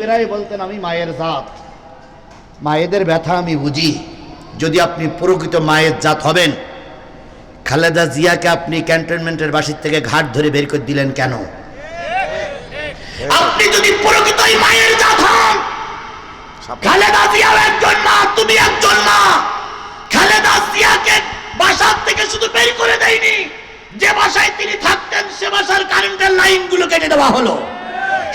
প্রায় বলতেন আমি মায়ের জাত। মায়েদের ব্যথা আমি বুঝি। যদি আপনি প্রকৃত মায়ের জাত হবেন খালেদা জিয়াকে আপনি ক্যান্টনমেন্টের বাসির থেকে ঘাট ধরে বের করে দিলেন কেন? আপনি যদি প্রকৃতই মায়ের জাত হন খালেদা জিয়াও একজন মা তুমি একজন মা। খালেদা জিয়াকে বাসার থেকে শুধু বের করে দেয়নি যে বাসায় তিনি থাকতেন সে বাসার কারেন্টের লাইনগুলো কেটে দেওয়া হলো।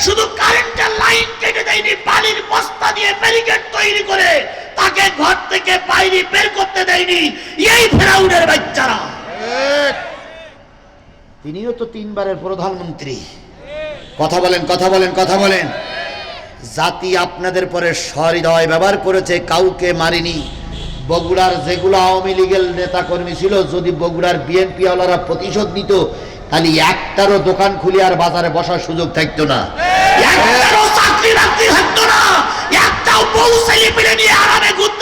শুধু কারেন্টের লাইন কেটে দেয়নি পানির বস্তা দিয়ে ব্যারিকেড তৈরি করে তাকে ঘর থেকে বাইরে বের করতে দেয়নি। এই ফেরাউনের বাচ্চারা। তিনিও তো তিনবারের প্রধানমন্ত্রী। কথা বলেন কথা বলেন কথা বলেন। জাতি আপনাদের পরে সহৃদয় ব্যবহার করেছে, কাউকে মারিনি। বগুড়ার যেগুলো আওয়ামী লীগের নেতা কর্মী ছিল, যদি বগুড়ার বিএনপি ওয়ালারা প্রতিশোধ নিত তাহলে একটারও দোকান খুলে আর বাজারে বসার সুযোগ থাকতো না। না। নিয়ে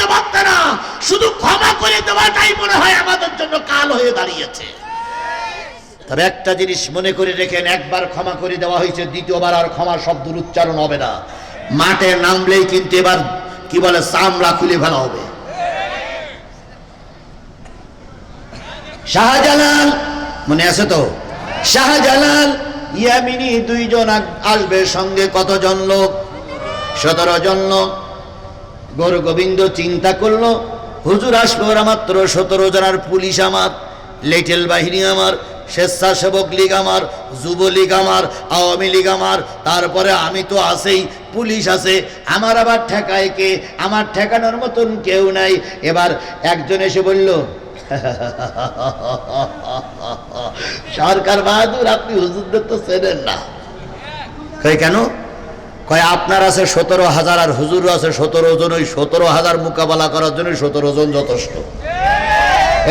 পারত না। শুধু ক্ষমা করে দেওয়াটাই মনে হয় আমাদের জন্য কাল হয়ে একটা জিনিস মনে করে রেখেন, একবার ক্ষমা করে দেওয়া হয়েছে, দ্বিতীয়বার আর ক্ষমা উচ্চারণ হবে না। মাঠে নামলেই কিন্তু এবার, কি বলে, চামড়া খুলে ফেলা হবে। শাহজালাল, মনে আছে তো? শাহজালাল, ইয়ামিনী দুইজন আসবে সঙ্গে কতজন লোক? সতেরো জন লোক। গৌর গোবিন্দ চিন্তা করল, হুজুর আসবে ওরা মাত্র সতেরো জনার পুলিশ আমার, লেটেল বাহিনী আমার, স্বেচ্ছাসেবক লীগ আমার যুবলীগ আমার, আওয়ামী লীগ আমার, তারপরে আমি তো আছেই, পুলিশ আছে, আমার আবার ঠেকায় কে? আমার ঠেকানোর মতন কেউ নাই। এবার একজন এসে বলল সরকার বাহাদুর আপনি হুজুরদের তো চেনেন না। কই কেন? কয় আপনার আছে সতেরো হাজার আর হুজুর আছে সতেরো জন ওই সতেরো হাজার মোকাবেলা করার জন্য সতেরো জন যথেষ্ট।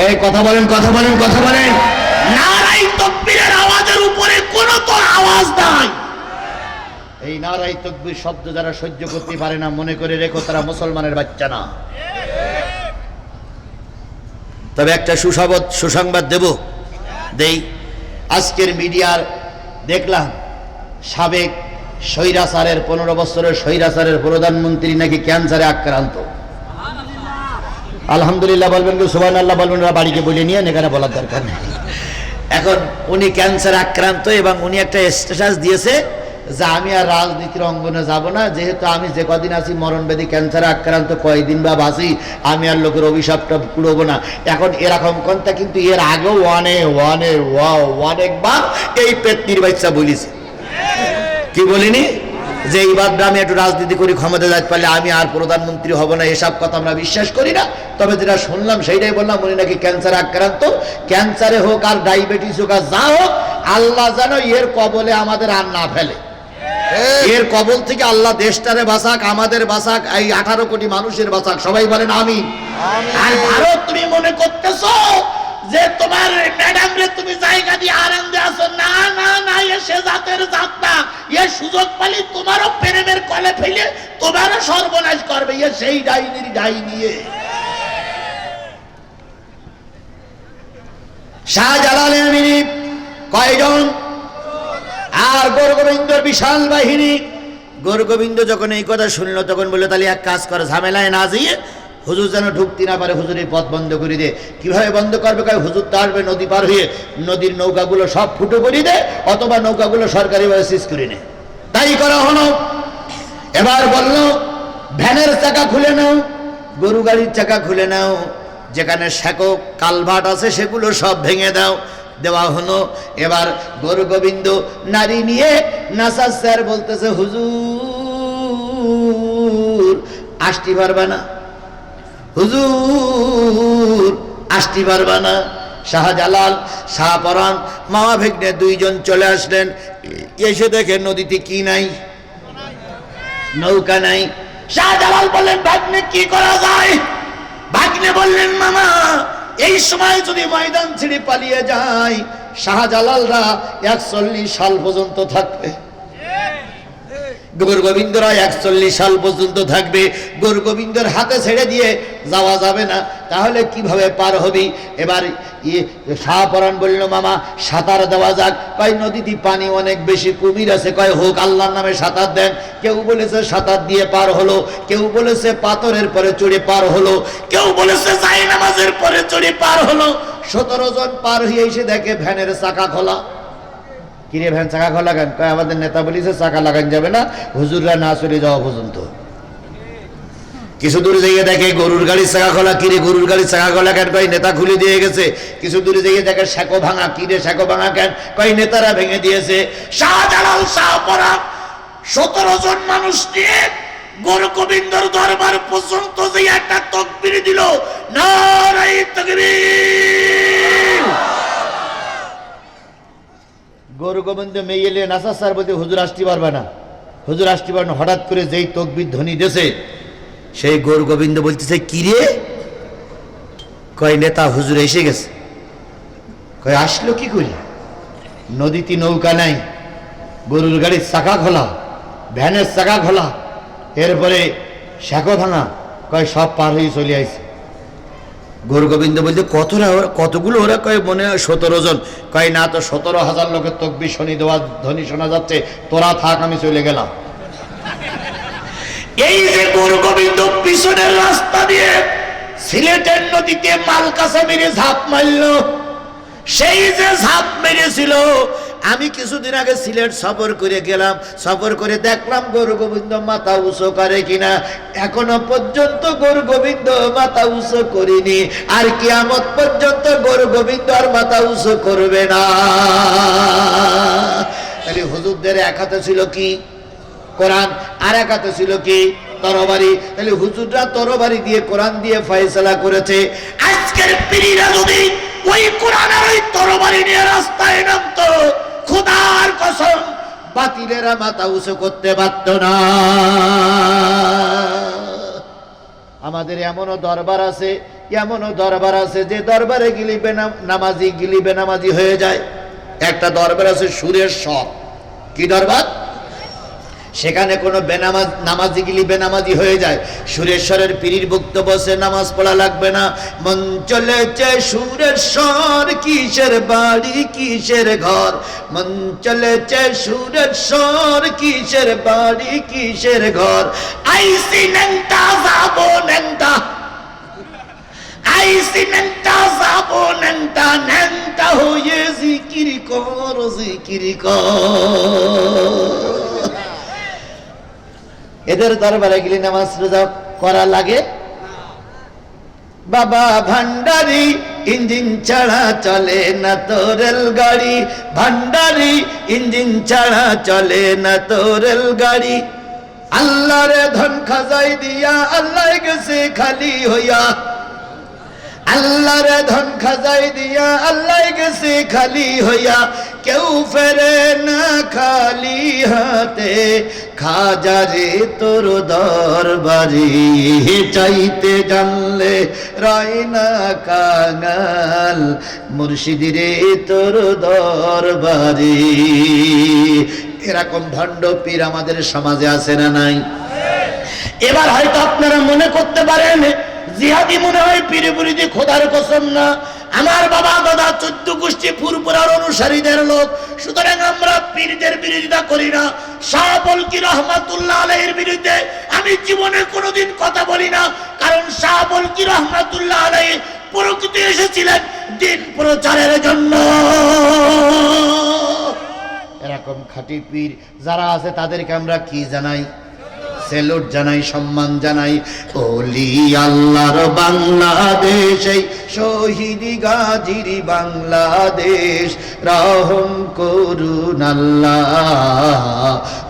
এই কথা বলেন কথা বলেন কথা বলেন। নারাই তকবীরের আওয়াজের উপরে কোনো তো আওয়াজ নাই। এই নারাই তকবীর শব্দ যারা সহ্য করতে পারে না মনে করে রেখো তারা মুসলমানের বাচ্চা না। তবে একটা সুসংবাদ সুসংবাদ দেব। দেই, আজকের মিডিয়ার দেখলাম, সাবেক স্বৈরাচারের, পনেরো বছরের স্বৈরাচারের প্রধানমন্ত্রী নাকি ক্যান্সারে আক্রান্ত। আলহামদুলিল্লাহ বলবেন কি সুবান আল্লাহ বলবেন বাড়িকে বলে নিয়ে এখানে বলার দরকার নেই। এখন উনি ক্যান্সার আক্রান্ত এবং উনি একটা স্ট্যাটাস দিয়েছে যে আমি আর রাজনীতির অঙ্গনে যাব না, যেহেতু আমি যে কদিন আছি মরণবেদী, ক্যান্সারে আক্রান্ত, কয়দিন বা বাঁচি, আমি আর লোকের অভিশাপটা কুড়বো না। এখন এরকম কনটা কিন্তু এর আগেও ওয়ানে ওয়ানে অনেকবার এই পেত্নির বাচ্চা বলিছে। কি বলিনি? যে এইবার আমি একটু রাজনীতি করি ক্ষমতা যাইতে পারলে আমি আর প্রধানমন্ত্রী হব না, এসব কথা আমরা বিশ্বাস করি না। তবে যেটা শুনলাম, সেইটাই বললাম, উনি নাকি ক্যান্সার আক্রান্ত। ক্যান্সারে হোক আর ডায়াবেটিস হোক আর যা হোক, আল্লাহ যেন এর কবলে আমাদের আর না ফেলে। এর কবল থেকে আল্লাহ দেশটারে বাঁচাক আমাদের বাঁচাক এই আঠারো কোটি মানুষের বাঁচাক। সবাই বলেন আমি আর ভারত তুমি মনে করতেছো যে তোমার ম্যাডাম রে তুমি জায়গা দিয়ে আনন্দে আছো? না না না এ সে জাতের জাত না। এ সুযোগ পালি তোমারও প্রেমের কলে ফেলে তোমারও সর্বনাশ করবে। এ সেই ডাইনির ডাই নিয়ে শাহজালালের মিনিট কয়জন? আর গৌরগোবিন্দর বিশাল বাহিনী। গৌরগোবিন্দ যখন এই কথা শুনলো, তখন বলল তাহলে এক কাজ করে, ঝামেলায় না যেয়ে হুজুর যেন ঢুকতে না পারে, হুজুরের পথ বন্ধ করে দে। কীভাবে বন্ধ করবে? কয়, হুজুর তো আসবে নদী পার হয়ে, নদীর নৌকাগুলো সব ফুটো করে দে, অথবা নৌকাগুলো সরকারিভাবে সিজ করে নে। তাই করা হলো। এবার বলল, ভ্যানের চাকা খুলে নাও গরু গাড়ির চাকা খুলে নাও, যেখানে শেকো কালভাট আছে, সেগুলো সব ভেঙে দাও। দেওয়া হলো। এবার গরু গোবিন্দ নারী নিয়ে নাসার স্যার বলতেছে, হুজুর আসতে পারবে না। হুজুর আসতে পারবে না। শাহজালাল শাহপরান মামা ভেগ্নে দুইজন চলে আসলেন। এসে দেখে নদীতে কি নাই, নৌকা নাই। শাহজালাল বললেন, ভাগ্নে, কি করা যায়? ভাগ্নে বললেন, মামা এই সময় যদি ময়দান ছেড়ে পালিয়ে যায় শাহজালালরা একচল্লিশ সাল পর্যন্ত থাকবে। গৌর গোবিন্দ রায় একচল্লিশ সাল পর্যন্ত থাকবে। গৌর গোবিন্দর হাতে ছেড়ে দিয়ে যাওয়া যাবে না। তাহলে কীভাবে পার হবি? এবার ইয়ে শাহপরাণ বলল, মামা, সাঁতার দেওয়া যাক। কয়, নদীতে পানি অনেক বেশি, কুমির আছে। কয়, হোক, আল্লাহর নামে সাঁতার দেন। কেউ বলেছে, সাঁতার দিয়ে পার হলো। কেউ বলেছে, পাথরের পরে চড়ে পার হলো। কেউ বলেছে যাই নামাজের পরে চড়ে পার হলো। সতেরো জন পার হয়ে এসে দেখে ভ্যানের চাকা খোলা। কিরে ভ্যান চাকা খোলা কেন কয়, আমাদের নেতা বলিছে, চাকা লাগান যাবে না, হুজুররা না চলে যাওয়া পর্যন্ত। কিছু দূরে যাইয়ে দেখে গরুর গাড়ির চাকা খোলা, কিরে গরুর গাড়ির চাকা খোলা কেন? কয়, নেতা খুলে দিয়ে গেছে। কিছু দূরে যাইয়ে দেখে শাকো ভাঙা, কিরে শাকো ভাঙা কেন? কয়, নেতারা ভেঙে দিয়েছে। শাহজালাল শাহপরা সতেরো জন মানুষ নিয়ে গরু গোবিন্দর দরবার পর্যন্ত যে একটা তকবির দিল নারাই তকবীর। গরু গোবিন্দ মেয়ে এলে নাসা স্যার বলতে, হুজুর আসতে পারবে না। হুজুর আসতে পারবে না। হঠাৎ করে যেই তকবির ধ্বনি দেশে, সেই গরু গোবিন্দ বলতেছে, কি রে? কয়, নেতা হুজুর এসে গেছে। কয়, আসলো কি করি? নদীতে নৌকা নাই, গরুর গাড়ির চাকা খোলা, ভ্যানের চাকা খোলা, এরপরে শ্যাকো ভাঙা। কয়, সব পার হয়ে চলে আইছে। গৌর গোবিন্দ বলছে কতটা ওরা, কতগুলো ওরা কয় মনে হয় সতেরো জন? কয়, না তো সতেরো হাজার লোকের তকবি শনি দেওয়া ধ্বনি শোনা যাচ্ছে, তোরা থাক, আমি চলে গেলাম। এই যে গৌর গোবিন্দ পিছনের রাস্তা দিয়ে সিলেটের নদীতে মাল কাছে মেরে ঝাঁপ মারল, সেই যে ঝাঁপ মেরেছিল আমি কিছুদিন আগে সিলেট সফর করে গেলাম, সফর করে দেখলাম গরু গোবিন্দ মাথা উঁচু করে কিনা। এখনও পর্যন্ত গরু গোবিন্দ মাথা উঁচু করিনি, আর কিয়ামত পর্যন্ত গরু গোবিন্দ আর মাথা উঁচু করবে না। তাহলে হুজুরদের এক হাতে ছিল কি? কোরআন, আর এক হাতে ছিল কি? তরবারি। তাহলে হুজুররা তরবারি দিয়ে কোরআন দিয়ে ফয়সালা করেছে। আজকের পীরিরা যদি ওই কোরআন আর ওই তরবারি নিয়ে রাস্তায় নামতো খোদার কসম, বাতিলেরা মাথা উঁচু করতে পারত না। আমাদের এমনও দরবার আছে, এমনও দরবার আছে যে দরবারে গিলি নামাজি গিলি বেনামাজি হয়ে যায়। একটা দরবার আছে সুরের সব কি দরবার? সেখানে কোনো বেনামাজ, নামাজি গিলি বেনামাজি হয়ে যায়। সুরেশ্বরের পীরির বক্তব্য সে নামাজ পড়া লাগবে না। মন চলেছে সুরেশ্বর, কিসের বাড়ি, কিসের ঘর? মন চলেছে সুরেশ্বর, কিসের বাড়ি, কিসের ঘর? আইসি নেংটা যাব নেংটা আইসি নেংটা যাব নেংটা নেংটা হয়ে জিকির কর জিকির কর। এদের দরবারে গেলে নামাজ রোজা করা লাগে? বাবা ভান্ডারি, ইঞ্জিন ছাড়া চলে না তো রেলগাড়ি। ভান্ডারি, ইঞ্জিন ছাড়া চলে না তো রেলগাড়ি। আল্লাহ রে ধন খাজাই দিয়া আল্লাহ গেছে খালি হইয়া। আল্লাহ রে ধন খাজাই দিয়া আল্লাহ গেছে খালি হইয়া। কেউ ফেরে না খালি হাতে। খাজা রে তোর দরবারি, চাইতে জানলে রায় না কাঙাল। মুর্শিদি রে তোর দরবারি। এরকম ভণ্ড পীর আমাদের সমাজে আছে না নাই? এবার হয়তো আপনারা মনে করতে পারেন, জিহাদি মনে হয় পীরে পুরিদি খোদার কসম না। আমার বাবা দাদা চোদ্দ গোষ্ঠী ফুরপুরার অনুসারীদের লোক। পীরদের বিরোধিতা করি না। শাহবলকি রহমাতুল্লাহ আলহের বিরুদ্ধে আমি জীবনে কোনোদিন কথা বলি না। কারণ শাহবলকি রহমাতুল্লাহ আলহী প্রকৃতি এসেছিলেন দিন প্রচারের জন্য। এরকম খাটি পীর যারা আছে তাদেরকে আমরা কি জানাই? সেলুট জানাই সম্মান জানাই। ওলি আল্লাহর বাংলাদেশ শহীদ গাজির বাংলাদেশ। রহম করুন আল্লাহ।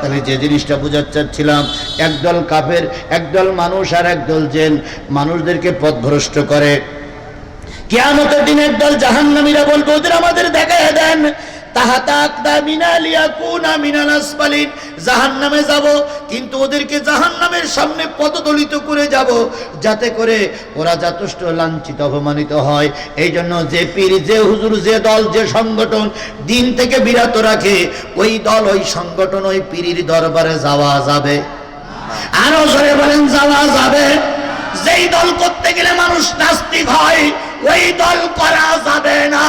তাহলে যে জিনিসটা বোঝাতে চাচ্ছিলাম একদল কাফের, একদল মানুষ আর একদল জেন, মানুষদেরকে পথভ্রষ্ট করে। কেয়ামতের দিন একদল জাহান্নামীরা বলব, ওদের আমাদের দেখায় দেন। তাহাতা মিনালিয়া কুনা আসফালিন জাহান্নামে যাব। কিন্তু ওদেরকে জাহান্নামের সামনে পদদলিত করে যাব, যাতে করে ওরা যথেষ্ট লাঞ্ছিত, অপমানিত হয়। এই জন্য যে পীর, যে হুজুর, যে দল, যে সংগঠন দিন থেকে বিরত রাখে, ওই দল, ওই সংগঠন, ওই পীরির দরবারে যাওয়া যাবে। আরও জোরে বলেন, যাওয়া যাবে। যেই দল করতে গেলে মানুষ নাস্তিক হয়, ওই দল করা যাবে না।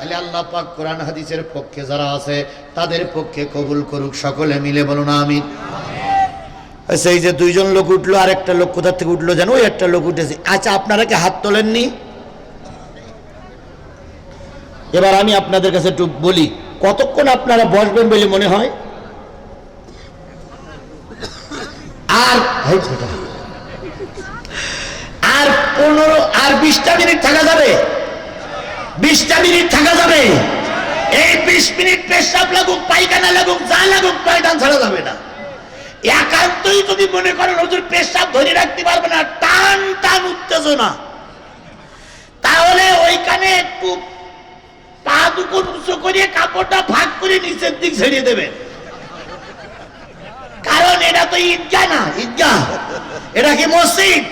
তাহলে আল্লাহ পাক কোরআন হাদিসের পক্ষে যারা আছে, তাদের পক্ষে কবুল করুক, সকলে মিলে বলুন আমি সেই যে দুইজন লোক উঠল আর একটা লোক কোথা থেকে উঠল জানো? ওই একটা লোক উঠেছে। আচ্ছা আপনারা কি হাত তোলেননি? এবার আমি আপনাদের কাছে একটু বলি, কতক্ষণ আপনারা বসবেন বলে মনে হয়? আর আর পনেরো, আর বিশটা মিনিট থাকা যাবে? বিশটা মিনিট থাকা যাবে। এই বিশ মিনিট পেশাব লাগুক, পায়খানা লাগুক, যা লাগুক, ময়দান ছাড়া যাবে না। একান্তই যদি মনে করেন, হুজুর পেশাব ধরে রাখতে পারবে না, টান টান উত্তেজনা। তাহলে ওইখানে একটু পা দুটো উঁচু করে কাপড়টা ভাগ করে নিচের দিক ছেড়ে দেবেন কারণ এটা তো ঈদগাহ না, ঈদগাহ। এটা কি মসজিদ?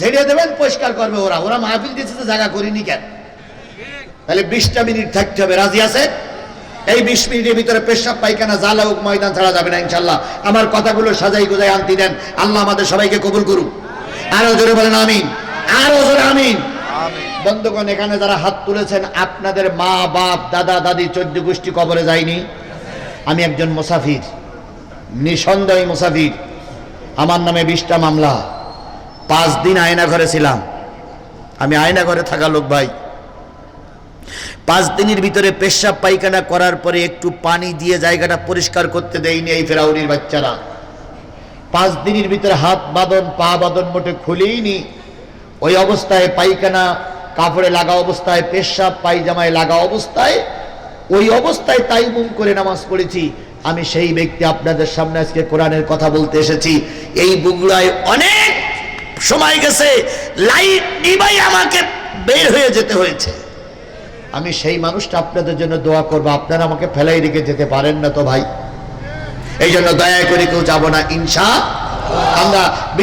ঝেড়ে দেবেন, পরিষ্কার করবে ওরা। ওরা মাহফিল দিচ্ছে তো জায়গা করিনি কেন? তাহলে বিশটা মিনিট থাকতে হবে। রাজি আছে? এই বিশ মিনিটের ভিতরে পেশাব, পায়খানা জালা হোক, ময়দান ছাড়া যাবে না ইনশাল্লাহ আমার কথাগুলো সাজাই গুজাই আনতে দেন। আল্লাহ আমাদের সবাইকে কবুল করুক। আরও জোরে বলেন আমিন। আরও জোরে আমিন। বন্ধুগণ, এখানে যারা হাত তুলেছেন, আপনাদের মা, বাপ, দাদা, দাদি, চোদ্দ গোষ্ঠী কবরে যায়নি। আমি একজন মুসাফির। নিঃসন্দেহী মুসাফির। আমার নামে বিশটা মামলা। পাঁচ দিন আয়না ঘরে ছিলাম। আমি আয়না ঘরে থাকা লোক ভাই। পাঁচ দিনের ভিতরে পেশাব পায়খানা করার পরে একটু পানি দিয়ে জায়গাটা পরিষ্কার করতে দেয়নি এই ফেরাউনির বাচ্চারা। পাঁচ দিনের ভিতরে হাত বাঁধন, পা বাঁধন মোটে খুলেইনি ওই অবস্থায় পায়খানা কাপড়ে লাগা অবস্থায়, পেশাব, পায়জামায় লাগা অবস্থায়, ওই অবস্থায় তাই মুম করে নামাজ পড়েছি। আমি সেই ব্যক্তি আপনাদের সামনে আজকে কোরআনের কথা বলতে এসেছি। এই বুগলায় অনেক সময় গেছে, লাইট নিবাই আমাকে বের হয়ে যেতে হয়েছে। আমি সেই মানুষটা আপনাদের জন্য দোয়া করব। আপনারা আমাকে ফেলাই রেখে যেতে পারেন না তো ভাই। এই জন্য দয়া করে কেউ যাব না ইনসা আমরা